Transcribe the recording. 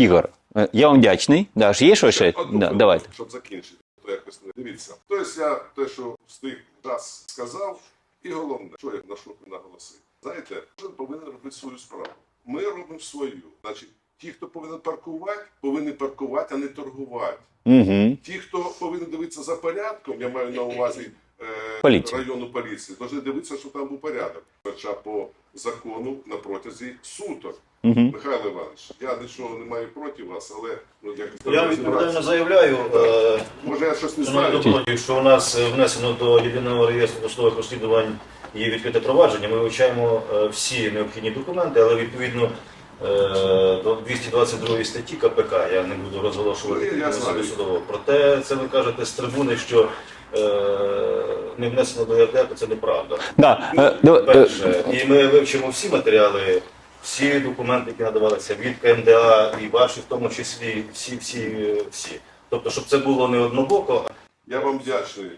Ігор, е, я вам вдячний. Да, ж є що ще? Одну Да, давайте. Щоб закінчити, то якось не дивіться. Тобто я те, що встиг раз сказав, і головне, що я на що наголосив. Знаєте, кожен повинен робити свою справу. Ми робимо свою. Значить, ті, хто повинен паркувати, повинні паркувати, а не торгувати. Угу. Ті, хто повинен дивитися за порядком, я маю на увазі Поліція. району поліції, повинні дивитися, що там був порядок. Хоча по закону на протязі суток. Угу. Михайло Іванович, я нічого не маю проти вас, але ну як Я відповідально заявляю, е, Може я щось не знаю. депутати, що у нас е, внесено до єдиного реєстру досудових розслідувань є відкрите провадження. Ми вивчаємо е, всі необхідні документи, але відповідно е, до 222 статті КПК я не буду розголошувати Ну, судового. Проте це ви кажете з трибуни, що е, не внесено до ЄРДР, це неправда. Да, е, дав- е, Перше, і ми вивчимо всі матеріали, всі документи, які надавалися від КМДА і ваші, в тому числі, всі, всі, всі. Тобто, щоб це було не однобоко, Я вам вдячний